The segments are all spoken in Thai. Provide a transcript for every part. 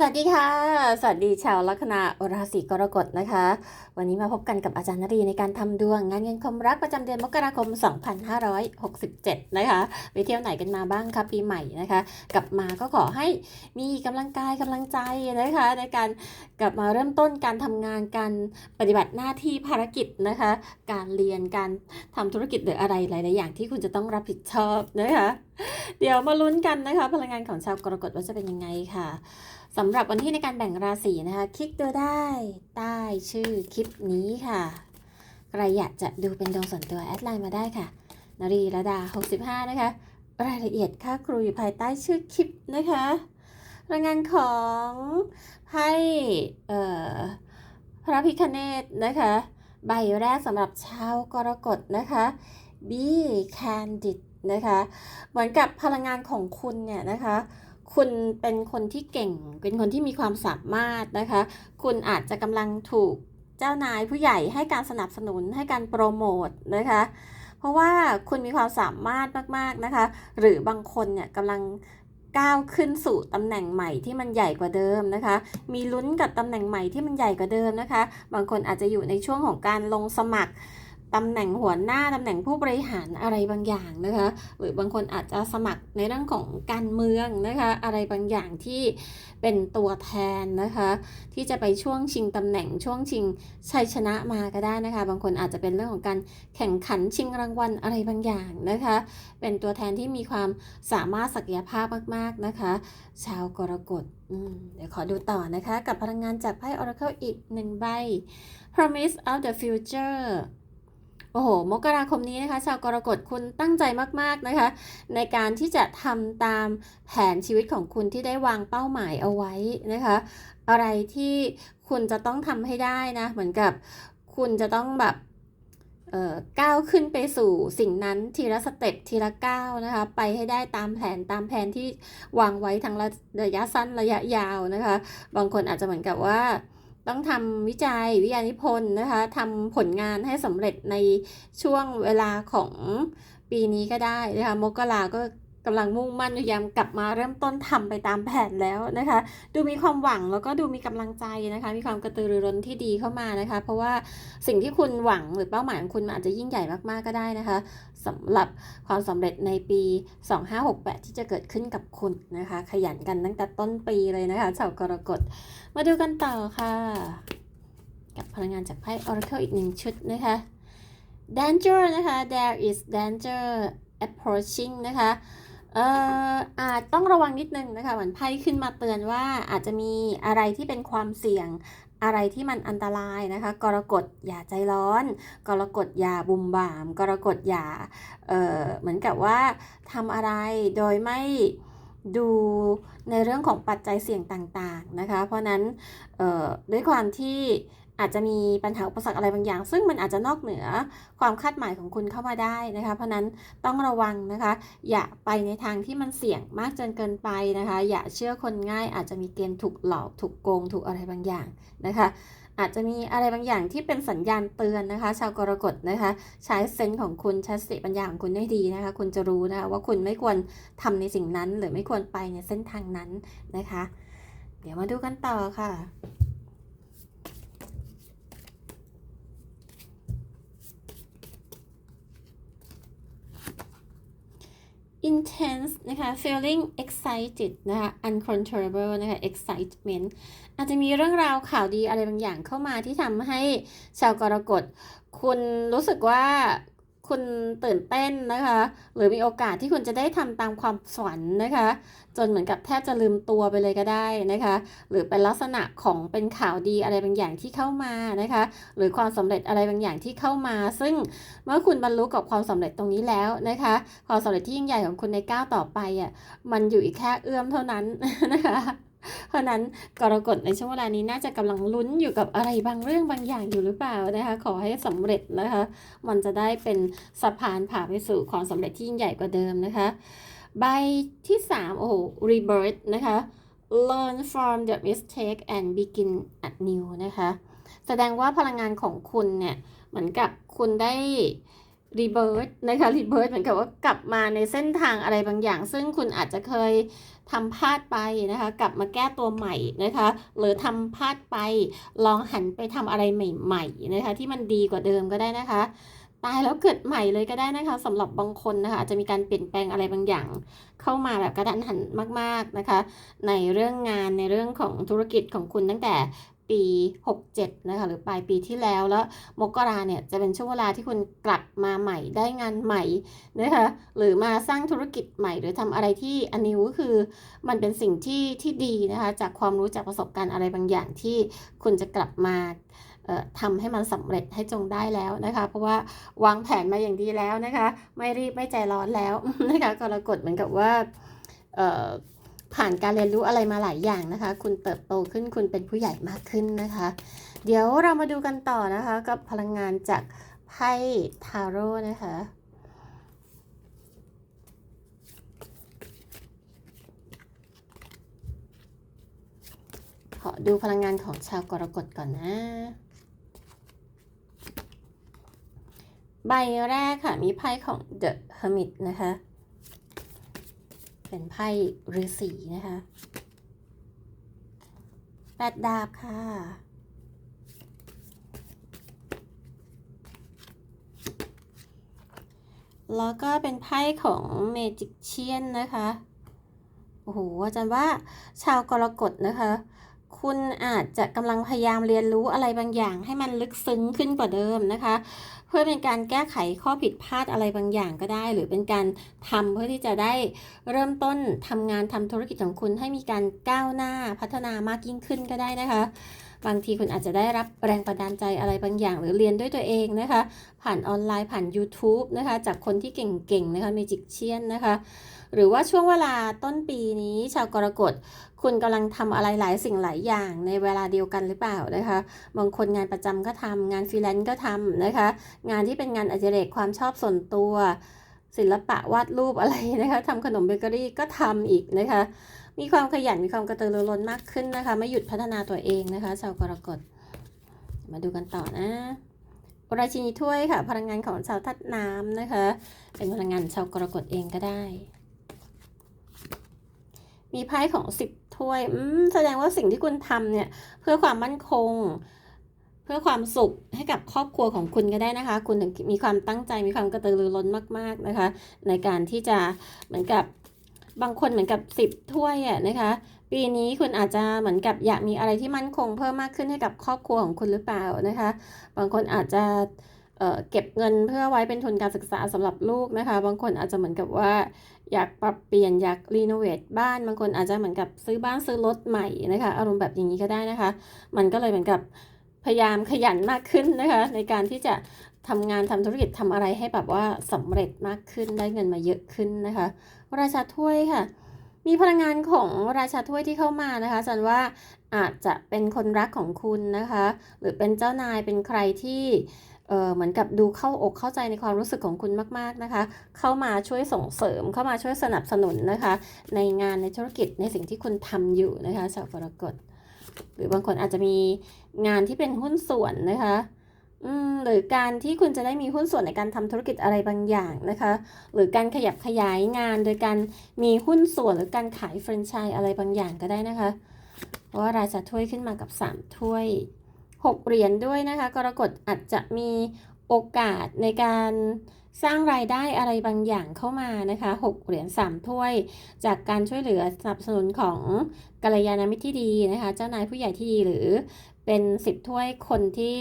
สวัสดีค่ะ สวัสดีชาวลัคนาราศีกรกฎนะคะ วันนี้มาพบกันกับอาจารย์นรีในการทำดวงงานเงินความรักประจำเดือนมกราคม 2567 นะคะไปเที่ยวไหนกันมาบ้างคะปีใหม่นะคะ กลับมาก็ขอให้มีกำลังกายกำลังใจนะคะ ในการกลับมาเริ่มต้นการทำงานการปฏิบัติหน้าที่ภารกิจนะคะ การเรียนการทำธุรกิจหรืออะไรหลาย ๆ อย่างที่คุณจะต้องรับผิดชอบนะคะ เดี๋ยวมาลุ้นกันนะคะ พลังงานของชาวกรกฎว่าจะเป็นยังไงค่ะสำหรับวันที่ในการแบ่งราศีนะคะ คลิกดูได้ใต้ชื่อคลิปนี้ค่ะใครอยากจะดูเป็นดวงส่วนตัวแอดไลน์มาได้ค่ะนรีระดา 65 นะคะ รายละเอียดค่าครูอยู่ภายใต้ชื่อคลิปนะคะรายงานของไพ่พระพิคเนตนะคะ ใบแรกสำหรับชาวกรกฎนะคะ Be candid นะคะ เหมือนกับพลังงานของคุณเนี่ยนะคะ คุณเป็นคนที่เก่ง เป็นคนที่มีความสามารถนะคะ คุณอาจจะกำลังถูกเจ้านายผู้ใหญ่ให้การสนับสนุนให้การโปรโมทนะคะ เพราะว่าคุณมีความสามารถมากๆนะคะ หรือบางคนเนี่ยกำลังก้าวขึ้นสู่ตำแหน่งใหม่ที่มันใหญ่กว่าเดิมนะคะ มีลุ้นกับตำแหน่งใหม่ที่มันใหญ่กว่าเดิมนะคะ บางคนอาจจะอยู่ในช่วงของการลงสมัคร ตำแหน่งหัวหน้าตำแหน่งผู้บริหารอะไรบางอย่างนะคะ หรือบางคนอาจจะสมัครในเรื่องของการเมืองนะคะ อะไรบางอย่างที่เป็นตัวแทนนะคะ ที่จะไปช่วงชิงตำแหน่งช่วงชิงชัยชนะมาก็ได้นะคะ บางคนอาจจะเป็นเรื่องของการแข่งขันชิงรางวัลอะไรบางอย่างนะคะ เป็นตัวแทนที่มีความสามารถศักยภาพมาก ๆนะคะ ชาวกรกฎเดี๋ยวขอดูต่อนะคะ กับพลังงานจากไพ่ Oracle อีกหนึ่งใบ Promise of the Future อ้โห มกราคมนี้นะคะ ชาวกรกฎคุณตั้งใจมาก ๆ นะคะ ในการที่จะทำตามแผนชีวิตของคุณที่ได้วางเป้าหมายเอาไว้นะคะ อะไรที่คุณจะต้องทำให้ได้นะ เหมือนกับคุณจะต้องแบบเอ่อก้าวขึ้นไปสู่สิ่งนั้นทีละสเต็ปทีละก้าวนะคะ ไปให้ได้ตามแผนตามแผนที่วางไว้ทั้งระยะสั้นระยะยาวนะคะ บางคนอาจจะเหมือนกับว่า ต้องทำวิจัยวิทยานิพนธ์นะคะทำผลงานให้สำเร็จในช่วงเวลาของปีนี้ก็ได้นะคะมกราก็ กำลังมุ่งมั่นพยายามกลับมาเริ่มต้นทำไปตามแผนแล้วนะคะ ดูมีความหวังแล้วก็ดูมีกำลังใจนะคะ มีความกระตือรือร้นที่ดีเข้ามานะคะ เพราะว่าสิ่งที่คุณหวังหรือเป้าหมายของคุณอาจจะยิ่งใหญ่มากๆก็ได้นะคะสำหรับความสำเร็จในปี 2568 ที่จะเกิดขึ้นกับคุณนะคะ ขยันกันตั้งแต่ต้นปีเลยนะคะชาวกรกฎ มาดูกันต่อค่ะ กับพลังงานจากไพ่ Oracle อีกหนึ่งชุดนะคะ danger นะคะ there is danger approaching นะคะ เอ่ออาจต้องระวังนิดนึงนะคะเหมือนไพ่ขึ้นมาเตือนว่าอาจจะมีอะไรที่เป็นความเสี่ยงอะไรที่มันอันตรายนะคะ กรกฎอย่าใจร้อน กรกฎอย่าบุมบ่าม กรกฎอย่าเอ่อเหมือนกับว่าทำอะไรโดยไม่ดูในเรื่องของปัจจัยเสี่ยงต่างๆนะคะ เพราะนั้นด้วยความที่ อาจจะมีปัญหาอุปสรรคอะไรบางอย่าง ซึ่งมันอาจจะนอกเหนือความคาดหมายของคุณเข้ามาได้นะคะ เพราะนั้นต้องระวังนะคะ อย่าไปในทางที่มันเสี่ยงมากจนเกินไปนะคะ อย่าเชื่อคนง่าย อาจจะมีเกณฑ์ถูกหลอกถูกโกงถูกอะไรบางอย่างนะคะ อาจจะมีอะไรบางอย่างที่เป็นสัญญาณเตือนนะคะ ชาวกรกฎนะคะ ใช้เซนส์ของคุณใช้สติปัญญาของคุณได้ดีนะคะ คุณจะรู้นะคะว่าคุณไม่ควรทำในสิ่งนั้น หรือไม่ควรไปในเส้นทางนั้นนะคะ เดี๋ยวมาดูกันต่อค่ะ intense นะคะ feeling excited นะคะ uncontrollable นะคะ excitement อาจจะมีเรื่องราวข่าวดีอะไรบางอย่างเข้ามาที่ทำให้ชาวกรกฎคุณรู้สึกว่า คุณตื่นเต้นนะคะ หรือมีโอกาสที่คุณจะได้ทำตามความฝันนะคะ จนเหมือนกับแทบจะลืมตัวไปเลยก็ได้นะคะ หรือเป็นลักษณะของเป็นข่าวดีอะไรบางอย่างที่เข้ามานะคะ หรือความสำเร็จอะไรบางอย่างที่เข้ามา ซึ่งเมื่อคุณบรรลุกับความสำเร็จตรงนี้แล้วนะคะ ความสำเร็จที่ยิ่งใหญ่ของคุณในก้าวต่อไปอะมันอยู่อีกแค่เอื้อมเท่านั้นนะคะ เพราะนั้นกรกฎในช่วงเวลานี้น่าจะกำลังลุ้นอยู่กับอะไรบางเรื่องบางอย่างอยู่หรือเปล่านะคะ ขอให้สำเร็จนะคะ มันจะได้เป็นสะพานผ่าไปสู่ความสำเร็จที่ยิ่งใหญ่กว่าเดิมนะคะ ใบที่ 3 โอ้โห rebirth นะคะ learn from the mistake and begin at new นะคะ แสดงว่าพลังงานของคุณเนี่ย เหมือนกับคุณได้ rebirth นะคะ rebirth เหมือนกับว่ากลับมาในเส้นทางอะไรบางอย่าง ซึ่งคุณอาจจะเคยทำพลาดไปนะคะ กลับมาแก้ตัวใหม่นะคะ หรือทำพลาดไปลองหันไปทำอะไรใหม่ๆนะคะ ที่มันดีกว่าเดิมก็ได้นะคะ ตายแล้วเกิดใหม่เลยก็ได้นะคะสำหรับบางคนนะคะอาจจะมีการเปลี่ยนแปลงอะไรบางอย่าง เข้ามาแบบกระดันหันมาก ๆนะคะ ในเรื่องงานในเรื่องของธุรกิจของคุณตั้งแต่ ปี 67 นะคะหรือปลายปีที่แล้วแล้วมกราเนี่ยจะเป็นช่วงเวลาที่คุณกลับมาใหม่ได้งานใหม่นะคะหรือมาสร้างธุรกิจใหม่ หรือทำอะไรที่อันนี้ก็คือ มันเป็นสิ่งที่ที่ดีนะคะจากความรู้จากประสบการณ์อะไรบางอย่างที่คุณจะกลับมาเอ่อทำให้มันสำเร็จให้จงได้แล้วนะคะ เพราะว่าวางแผนมาอย่างดีแล้วนะคะ ไม่รีบไม่ใจร้อนแล้วนะคะกรกฎเหมือนกับว่า ผ่านการเรียนรู้อะไรมาหลายอย่างนะคะ คุณเติบโตขึ้นคุณเป็นผู้ใหญ่มากขึ้นนะคะ เดี๋ยวเรามาดูกันต่อนะคะ กับพลังงานจากไพ่ทาโร่นะคะขอดูพลังงานของชาวกรกฎก่อนนะ ใบแรกค่ะ มีไพ่ของ The Hermit นะคะ เป็นไพ่ฤาษีนะคะแปดดาบค่ะ แล้วก็เป็นไพ่ของเมจิกเชียนนะคะ โอ้โห อาจารย์ว่าชาวกรกฎนะคะ คุณอาจจะกำลังพยายามเรียนรู้อะไรบางอย่างให้มันลึกซึ้งขึ้นกว่าเดิมนะคะ เพื่อเป็นการแก้ไขข้อผิดพลาดอะไรบางอย่างก็ได้ หรือเป็นการทำเพื่อที่จะได้เริ่มต้นทำงานทำธุรกิจของคุณให้มีการก้าวหน้าพัฒนามากยิ่งขึ้นก็ได้นะคะ บางทีคุณอาจจะได้รับแรงบันดาลใจอะไรบางอย่าง หรือเรียนด้วยตัวเองนะคะ ผ่านออนไลน์ผ่าน YouTube นะคะ จากคนที่เก่งๆนะคะเมจิกเชียนนะคะ หรือว่าช่วงเวลาต้นปีนี้ชาวกรกฎคุณกำลังทำอะไรหลายสิ่งหลายอย่างในเวลาเดียวกันหรือเปล่านะคะ บางคนงานประจำก็ทำงานฟรีแลนซ์ก็ทำนะคะ งานที่เป็นงานอดิเรกความชอบส่วนตัว ศิลปะวาดรูปอะไรนะคะทำขนมเบเกอรี่ก็ทำอีกนะคะ มีความขยันมีความกระตือรือร้นมากขึ้นนะคะ ไม่หยุดพัฒนาตัวเองนะคะชาวกรกฎมาดูกันต่อนะราชินีถ้วยค่ะ พลังงานของชาวทัดน้ำนะคะ เป็นพลังงานชาวกรกฎเองก็ได้ มีไพ่ของสิบถ้วยแสดงว่าสิ่งที่คุณทำเนี่ย เพื่อความมั่นคง เพื่อความสุขให้กับครอบครัวของคุณก็ได้นะคะ คุณถึงมีความตั้งใจมีความกระตือรือร้นมาก ๆนะคะ ในการที่จะเหมือนกับ บางคนเหมือนกับสิบถ้วยอะนะคะ ปีนี้คุณอาจจะเหมือนกับอยากมีอะไรที่มั่นคงเพิ่มมากขึ้นให้กับครอบครัวของคุณหรือเปล่านะคะ บางคนอาจจะเเก็บเงินเพื่อไว้เป็นทุนการศึกษาสำหรับลูกนะคะ บางคนอาจจะเหมือนกับว่าอยากปรับเปลี่ยนอยากรีโนเวทบ้าน บางคนอาจจะเหมือนกับซื้อบ้านซื้อรถใหม่นะคะ อารมณ์แบบอย่างนี้ก็ได้นะคะ มันก็เลยเหมือนกับพยายามขยันมากขึ้นนะคะ ในการที่จะ ทำงานทำธุรกิจทำอะไรให้แบบว่าสำเร็จมากขึ้นได้เงินมาเยอะขึ้นนะคะ ราชาถ้วยค่ะ มีพลังงานของราชาถ้วยที่เข้ามานะคะจันว่าอาจจะเป็นคนรักของคุณนะคะ หรือเป็นเจ้านายเป็นใครที่เออเหมือนกับดูเข้าอกเข้าใจในความรู้สึกของคุณมาก ๆนะคะ เข้ามาช่วยส่งเสริมเข้ามาช่วยสนับสนุนนะคะ ในงานในธุรกิจในสิ่งที่คุณทำอยู่นะคะชาวกรกฎหรือบางคนอาจจะมีงานที่เป็นหุ้นส่วนนะคะ หรือการที่คุณจะได้มีหุ้นส่วนในการทำธุรกิจอะไรบางอย่างนะคะ หรือการขยับขยายงานโดยการมีหุ้นส่วนหรือการขายแฟรนไชส์อะไรบางอย่างก็ได้นะคะ เพราะว่าราชาถ้วยขึ้นมากับ 3 ถ้วย 6 เหรียญด้วยนะคะ กรกฎอาจจะมีโอกาสในการสร้างรายได้อะไรบางอย่างเข้ามานะคะ 6 เหรียญ3ถ้วย จากการช่วยเหลือสนับสนุนของกัลยาณมิตรที่ดีนะคะ เจ้านายผู้ใหญ่ที่ดีหรือเป็น 10 ถ้วยคนที่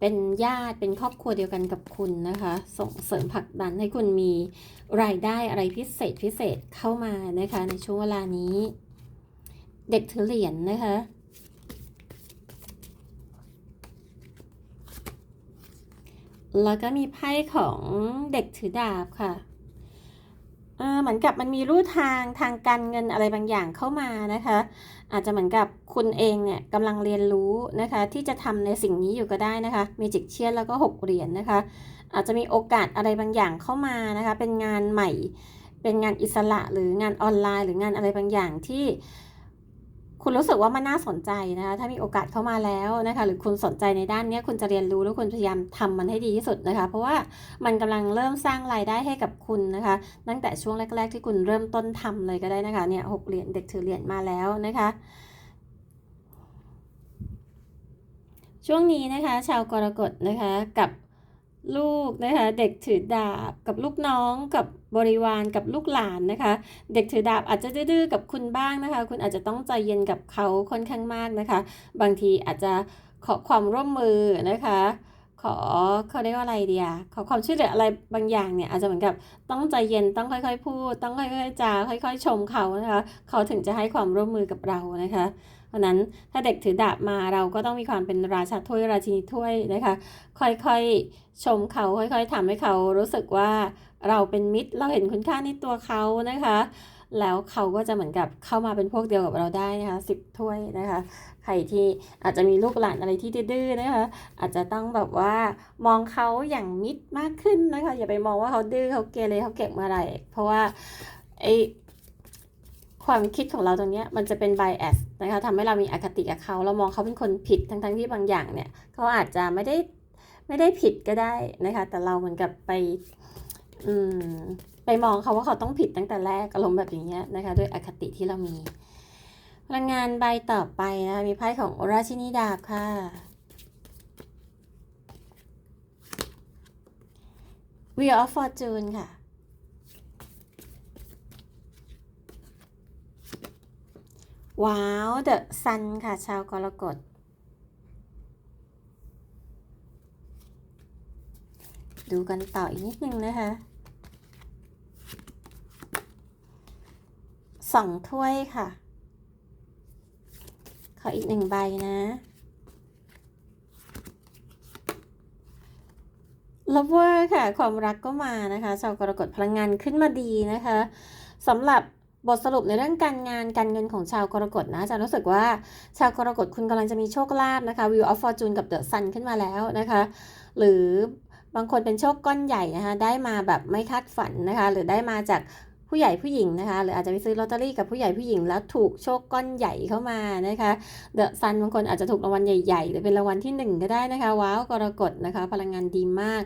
เป็นญาติเป็นครอบครัวเดียวกันกับคุณนะคะ ส่งเสริมผลักดันให้คุณมีรายได้อะไรพิเศษพิเศษเข้ามานะคะ ในช่วงเวลานี้ เด็กถือเหรียญนะคะแล้วก็มีไพ่ของเด็กถือดาบค่ะ เหมือนกับมันมีรูทางทางการเงินอะไรบางอย่างเข้ามานะคะ อาจจะเหมือนกับคุณเองเนี่ยกำลังเรียนรู้นะคะ ที่จะทำในสิ่งนี้อยู่ก็ได้นะคะเมจิกเชียนแล้วก็6เหรียญนะคะ อาจจะมีโอกาสอะไรบางอย่างเข้ามานะคะ เป็นงานใหม่ เป็นงานอิสระหรืองานออนไลน์ หรืองานอะไรบางอย่างที่ คุณรู้สึกว่ามันน่าสนใจนะคะถ้ามีโอกาสเข้ามาแล้วนะคะหรือคุณสนใจในด้านนี้คุณจะเรียนรู้แล้วคุณพยายามทำมันให้ดีที่สุดนะคะ เพราะว่ามันกำลังเริ่มสร้างรายได้ให้กับคุณนะคะ ตั้งแต่ช่วงแรก ๆ ที่คุณเริ่มต้นทำเลยก็ได้นะคะเนี่ยหกเหรียญเด็กถือเหรียญมาแล้วนะคะช่วงนี้นะคะ ชาวกรกฎนะคะกับ ลูกนะคะเด็กถือดาบกับลูกน้องกับบริวารกับลูกหลานนะคะ เด็กถือดาบอาจจะดื้อกับคุณบ้างนะคะ คุณอาจจะต้องใจเย็นกับเขาค่อนข้างมากนะคะ บางทีอาจจะขอความร่วมมือนะคะ ขอเขาเรียกว่าอะไรเดียขอความช่วยเหลืออะไรบางอย่างเนี่ยอาจจะเหมือนกับต้องใจเย็นต้องค่อยๆ พูด ต้องค่อยๆจาค่อย ๆ ชมเขานะคะ เขาถึงจะให้ความร่วมมือกับเรานะคะ ราะนั้นถ้าเด็กถือดาบมาเราก็ต้องมีความเป็นราชาถ้วยราชินีถ้วยนะคะ ค่อยๆชมเขาค่อยๆทำให้เขารู้สึกว่าเราเป็นมิตรเราเห็นคุณค่าในตัวเขานะคะ แล้วเขาก็จะเหมือนกับเข้ามาเป็นพวกเดียวกับเราได้นะคะสิบถ้วยนะคะใครที่อาจจะมีลูกหลานอะไรที่ดื้อนะคะ อาจจะต้องแบบว่ามองเขาอย่างมิตรมากขึ้นนะคะ อย่าไปมองว่าเขาดื้อเขาเกเรเขาเก่งเมื่อไรเพราะว่าไอ ความคิดของเราตรงนี้มันจะเป็น bias นะคะทำให้เรามีอคติกับเขา เรามองเขาเป็นคนผิดทั้งๆที่บางอย่างเนี่ยเขาอาจจะไม่ได้ไม่ได้ผิดก็ได้นะคะ แต่เราเหมือนกับไปอืมไปมองเขาว่าเขาต้องผิดตั้งแต่แรกอารมณ์แบบอย่างเงี้ยนะคะ ด้วยอคติที่เรามีพลังงานใบต่อไปนะคะมีไพ่ของราชินีดาบค่ะ Wheel of Fortune ค่ะ ว้าว The Sun ค่ะ ชาวกรกฎดูกันต่ออีกนิดนึงนะคะสองถ้วยค่ะ ขออีกหนึ่งใบนะ Lover ค่ะ ความรักก็มานะคะ ชาวกรกฎพลังงานขึ้นมาดีนะคะสำหรับ บทสรุปในเรื่องการงานการเงินของชาวกรกฎนะจะรู้สึกว่าชาวกรกฎคุณกำลังจะมีโชคลาภนะคะ Wheel of Fortune กับ The Sun ขึ้นมาแล้วนะคะ หรือบางคนเป็นโชคก้อนใหญ่นะคะได้มาแบบไม่คาดฝันนะคะ หรือได้มาจาก ผู้ใหญ่ผู้หญิงนะคะ หรืออาจจะไปซื้อลอตเตอรี่กับผู้ใหญ่ผู้หญิงแล้วถูกโชคก้อนใหญ่เข้ามานะคะเดอะซันบางคนอาจจะถูกรางวัลใหญ่ๆ หรือเป็นรางวัลที่หนึ่งก็ได้นะคะ ว้าวกรกฎนะคะ พลังงานดีมาก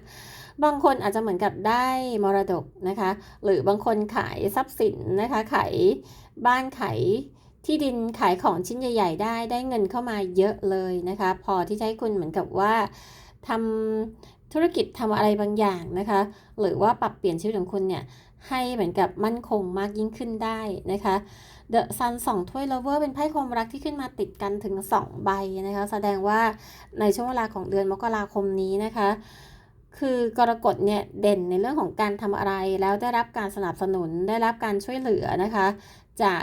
บางคนอาจจะเหมือนกับได้มรดกนะคะ หรือบางคนขายทรัพย์สินนะคะขายบ้านขายที่ดินขายของชิ้นใหญ่ ๆ ได้ได้เงินเข้ามาเยอะเลยนะคะ พอที่จะให้คุณเหมือนกับว่าทำธุรกิจทำอะไรบางอย่างนะคะ หรือว่าปรับเปลี่ยนชีวิตของคุณเนี่ย ให้เหมือนกับมั่นคงมากยิ่งขึ้นได้นะคะ The Sun สองถ้วย Lover เป็นไพ่ความรักที่ขึ้นมาติดกันถึง 2 ใบนะคะ แสดงว่าในช่วงเวลาของเดือนมกราคมนี้นะคะ คือกรกฎเนี่ยเด่นในเรื่องของการทำอะไรแล้วได้รับการสนับสนุนได้รับการช่วยเหลือนะคะ จาก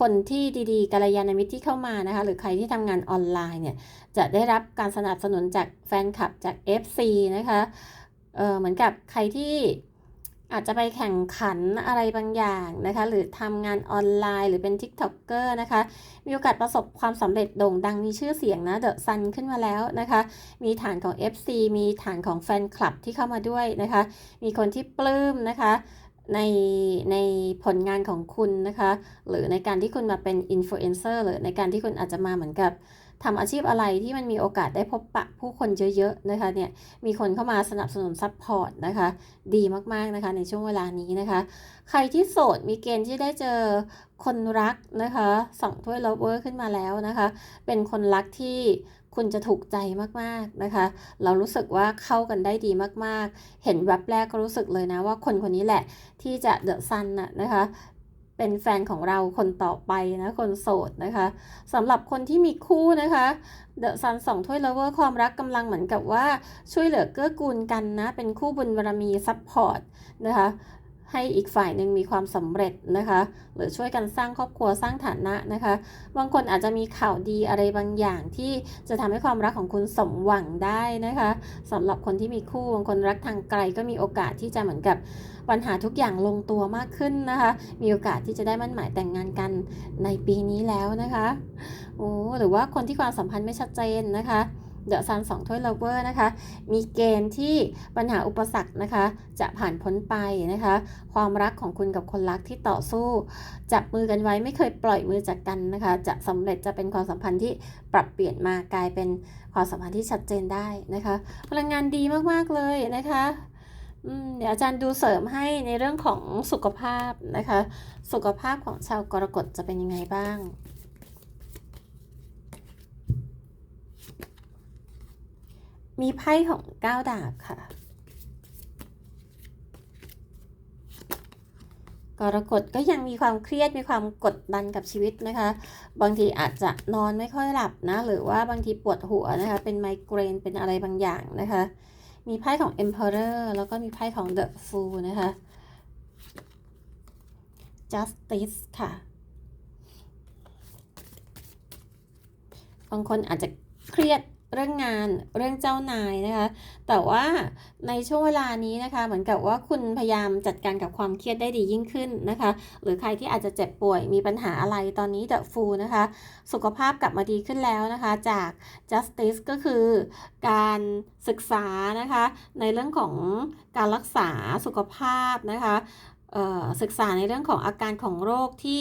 คนที่ดีๆกัลยาณมิตรที่เข้ามานะคะ หรือใครที่ทำงานออนไลน์เนี่ยจะได้รับการสนับสนุนจากแฟนคลับจาก FC นะคะเเหมือนกับใครที่ อาจจะไปแข่งขันอะไรบางอย่างนะคะ หรือทำงานออนไลน์ หรือเป็น TikToker นะคะ มีโอกาสประสบความสำเร็จโด่งดังมีชื่อเสียงนะเดอะซันขึ้นมาแล้วนะคะ มีฐานของ FC มีฐานของแฟนคลับที่เข้ามาด้วยนะคะ มีคนที่ปลื้มนะคะในในผลงานของคุณนะคะ หรือในการที่คุณมาเป็นอินฟลูเอนเซอร์หรือในการที่คุณอาจจะมาเหมือนกับ ทำอาชีพอะไรที่มันมีโอกาสได้พบปะผู้คนเยอะๆนะคะเนี่ยมีคนเข้ามาสนับสนุนซัพพอร์ตนะคะ ดีมากๆนะคะในช่วงเวลานี้นะคะ ใครที่โสดมีเกณฑ์ที่ได้เจอคนรักนะคะสองถ้วยลเวอร์ขึ้นมาแล้วนะคะ เป็นคนรักที่คุณจะถูกใจมากๆนะคะ เรารู้สึกว่าเข้ากันได้ดีมากๆ เห็นแวบแรกก็รู้สึกเลยนะว่าคนคนนี้แหละที่จะเดอะซันน่ะนะคะ เป็นแฟนของเราคนต่อไปนะคนโสดนะคะสำหรับคนที่มีคู่นะคะเดอะซันสองถ้วยเลเวอร์ความรักกำลังเหมือนกับว่าช่วยเหลือเกื้อกูลกันนะ เป็นคู่บุญบารมีซัพพอร์ตนะคะ ให้อีกฝ่ายหนึ่งมีความสำเร็จนะคะ หรือช่วยกันสร้างครอบครัวสร้างฐานะนะคะ บางคนอาจจะมีข่าวดีอะไรบางอย่างที่จะทำให้ความรักของคุณสมหวังได้นะคะสำหรับคนที่มีคู่บางคนรักทางไกลก็มีโอกาสที่จะเหมือนกับปัญหาทุกอย่างลงตัวมากขึ้นนะคะ มีโอกาสที่จะได้มั่นหมายแต่งงานกันในปีนี้แล้วนะคะโอ้หรือว่าคนที่ความสัมพันธ์ไม่ชัดเจนนะคะ เดอะซันสองถ้วยเลเวอร์นะคะ มีเกณฑ์ที่ปัญหาอุปสรรคนะคะ จะผ่านพ้นไปนะคะ ความรักของคุณกับคนรักที่ต่อสู้ จับมือกันไว้ไม่เคยปล่อยมือจากกันนะคะ จะสำเร็จจะเป็นความสัมพันธ์ที่ปรับเปลี่ยนมากลายเป็นความสัมพันธ์ที่ชัดเจนได้นะคะ พลังงานดีมากๆเลยนะคะเดี๋ยวอาจารย์ดูเสริมให้ในเรื่องของสุขภาพนะคะ สุขภาพของชาวกรกฎจะเป็นยังไงบ้าง มีไพ่ของก้าวดาบค่ะกรกฎก็ยังมีความเครียดมีความกดดันกับชีวิตนะคะ บางทีอาจจะนอนไม่ค่อยหลับนะ หรือว่าบางทีปวดหัวนะคะ เป็นไมเกรนเป็นอะไรบางอย่างนะคะ มีไพ่ของ Emperor แล้วก็มีไพ่ของ The Fool นะคะ Justice ค่ะ บางคนอาจจะเครียด เรื่องงานเรื่องเจ้านายนะคะ แต่ว่าในช่วงเวลานี้นะคะ เหมือนกับว่าคุณพยายามจัดการกับความเครียดได้ดียิ่งขึ้นนะคะ หรือใครที่อาจจะเจ็บป่วยมีปัญหาอะไรตอนนี้เดอะฟูนะคะ สุขภาพกลับมาดีขึ้นแล้วนะคะ จาก justice ก็คือการศึกษานะคะ ในเรื่องของการรักษาสุขภาพนะคะศึกษาในเรื่องของอาการของโรคที่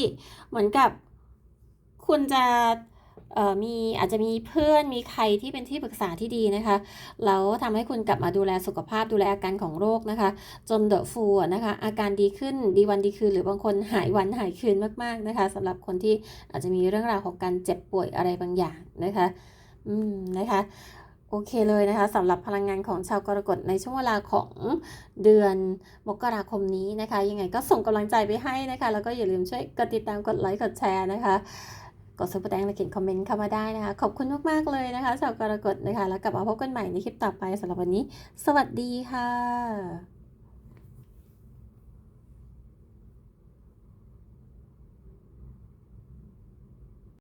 เหมือนกับคุณจะ มีอาจจะมีเพื่อนมีใครที่เป็นที่ปรึกษาที่ดีนะคะ แล้วทำให้คุณกลับมาดูแลสุขภาพดูแลอาการของโรคนะคะ จนเดอะฟูนะคะ อาการดีขึ้นดีวันดีคืน หรือบางคนหายวันหายคืนมากๆนะคะสำหรับคนที่อาจจะมีเรื่องราวของการเจ็บป่วยอะไรบางอย่างนะคะ อืมนะคะโอเคเลยนะคะสำหรับพลังงานของชาวกรกฎในช่วงเวลาของเดือนมกราคมนี้นะคะ ยังไงก็ส่งกำลังใจไปให้นะคะ แล้วก็อย่าลืมช่วยกดติดตามกดไลค์กดแชร์นะคะ กดซุปเปอร์แดงและเขียนคอมเมนต์เข้ามาได้นะคะ ขอบคุณมาก ๆ เลยนะคะชาวกรกฎนะคะ แล้วกลับมาพบกันใหม่ในคลิปต่อไปสำหรับวันนี้ สวัสดีค่ะ